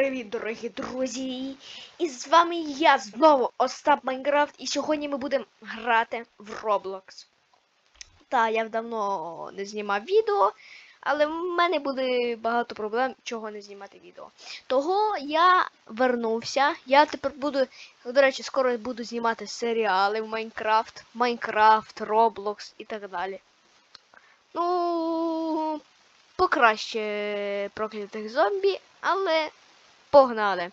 Привіт, дорогі друзі! І з вами я знову Остап Майнкрафт, і сьогодні ми будемо грати в Roblox. Та, я давно не знімав відео, але в мене буде багато проблем, чого не знімати відео. Того я вернувся. Я тепер буду, до речі, скоро буду знімати серіали в Майнкрафт, Майнкрафт, Roblox і так далі. Ну, покраще проклятих зомбі, але погнали.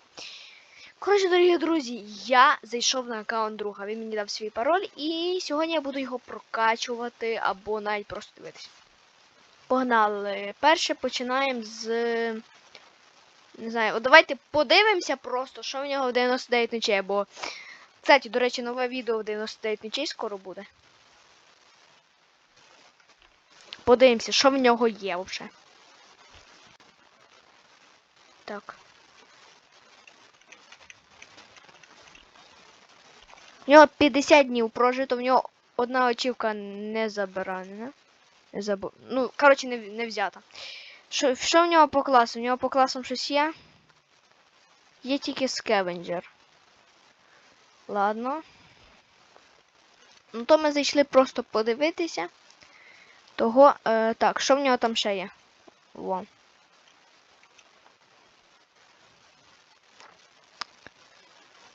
Коротше, дорогі друзі, я зайшов на аккаунт друга. Він мені дав свій пароль, і сьогодні я буду його прокачувати або навіть просто дивитися. Погнали. Перше починаємо з. Не знаю, от давайте подивимося просто, що в нього в 99 ночей, бо. Кстати, до речі, нове відео в 99 ночей скоро буде. Подивимося, що в нього є взагалі. Так. У нього 50 днів прожито, в нього одна очівка не забирана. Не забу... Ну, коротше, не, не взята. Що, що в нього по класу? У нього по класам щось є? Є тільки скевенджер. Ладно. Ну то ми зайшли просто подивитися. Того. Е, так, що в нього там ще є? Во.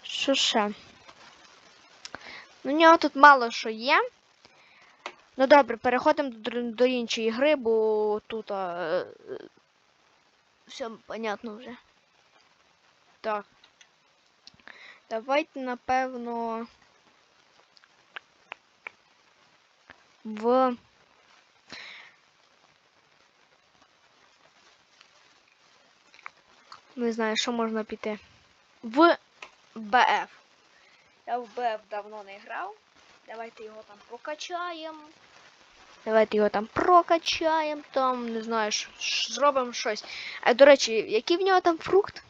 Що ще? Ну, у нього тут мало що є. Ну добре, переходимо до, до іншої гри, бо тут а, все понятно вже. Так. Давайте, напевно. В. Не знаю, що можна піти. В БФ. Я давно не грав. Давайте його там прокачаємо. Давайте його там прокачаємо, там, не знаю, ш- ш- зробимо щось. А до речі, який в нього там фрукт?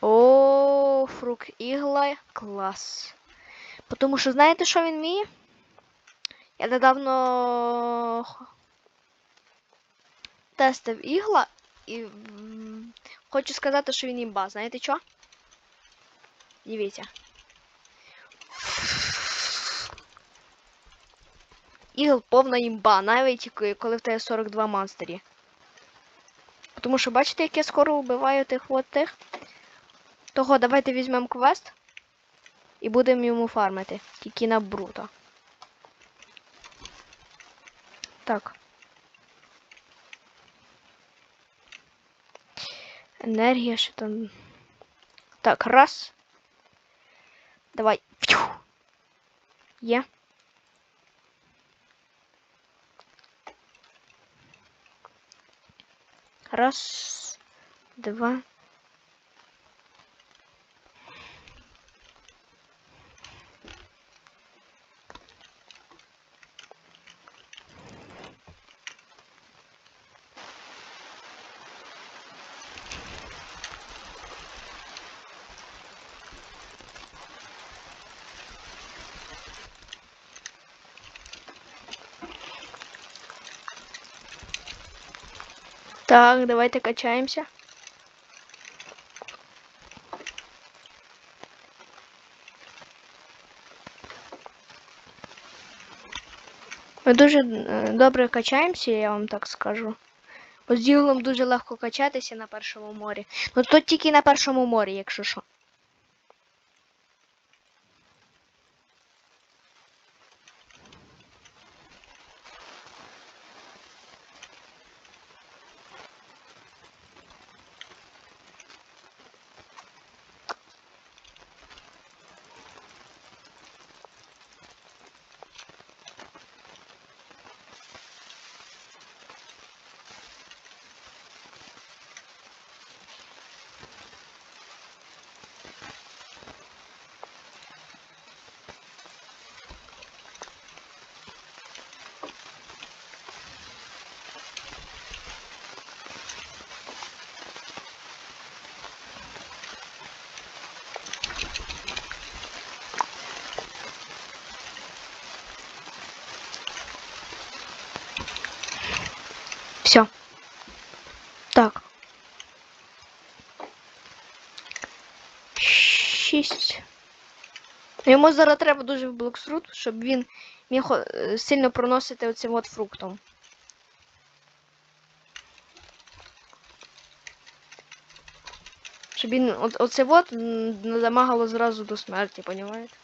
О, фрукт ігла, клас. Тому що знаєте, що він вміє? Я недавно тестив ігла і хочу сказати, що він імба. Знаєте що? Дивіться. Ігл повна імба, навіть коли в тебе 42 монстері. Тому що бачите, як я скоро вбиваю тих от тих. Того, давайте візьмемо квест і будемо йому фармити. Тільки на бруто. Так. Енергія що там. Так, раз. Давай. Є. Раз, два. Так, давайте качаемся. Ми дуже е, добре качаємося, я вам так скажу. Бо з Ділом дуже легко качатися на першому морі. Ну то тільки на першому морі, якщо що. Все. Так. Шість. Йому зараз треба дуже в блоксрут, щоб він міг е, сильно проносити оцим от фруктом. Щоб він от, оце от замагало зразу до смерті, понімаєте?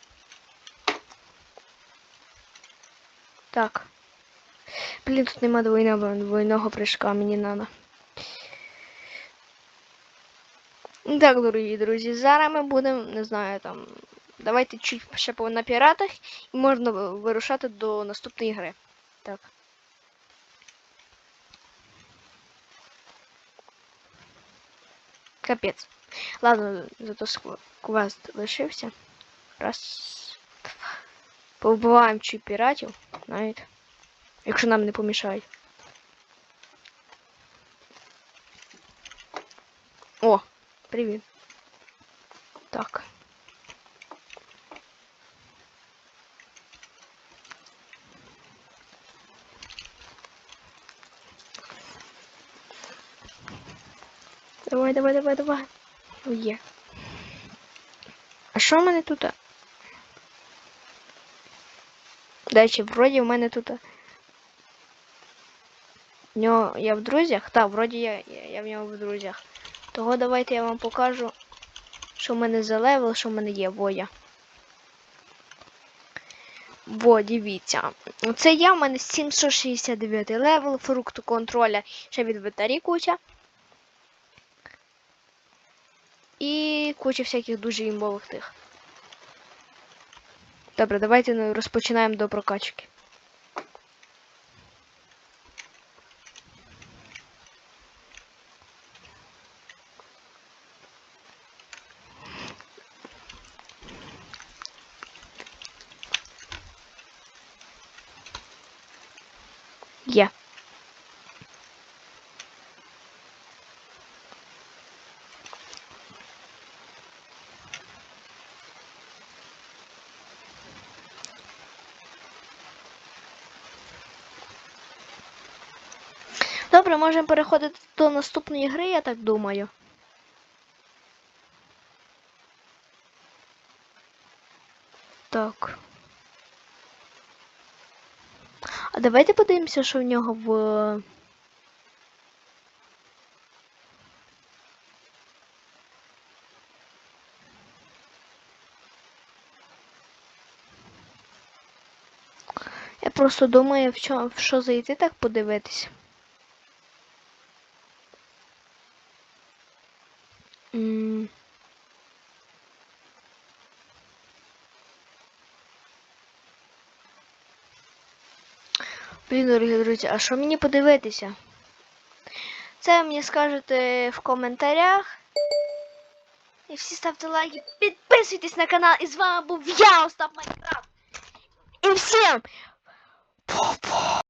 Так. Блін, тут нема двойного, двойного прыжка, мені надо. Так, дорогі друзі, зараз ми будемо, не знаю, там. Давайте чуть ще на піратах і можна вирушати до наступної гри. Так. Капець. Ладно, зато квест лишився. Раз. Два. Повбиваємо чуть піратів, знаєте. Якщо нам не помішають. О, привіт. Так. Давай, давай, давай, давай. Є. А що в мене тут? Речі, вроді в мене тут. В нього я в друзях? Так, вроді я, я, я в нього в друзях. Того давайте я вам покажу, що в мене за левел, що в мене є воя. Во, дивіться. Це я, в мене 769 левел, фрукту контроля ще від ветарі куча. І куча всяких дуже імбових тих. Добре, давайте ну, розпочинаємо до прокачки. Є. Добре, можемо переходити до наступної гри, я так думаю. Так. А давайте подивимося, що в нього в. Я просто думаю, в, що, в що зайти так подивитися. Блін, дорогі друзі, а що мені подивитися? Це мені скажете в коментарях. І всі ставте лайки, підписуйтесь на канал. І з вами був я, Остап Майнкрафт. І всім! Пу-пу!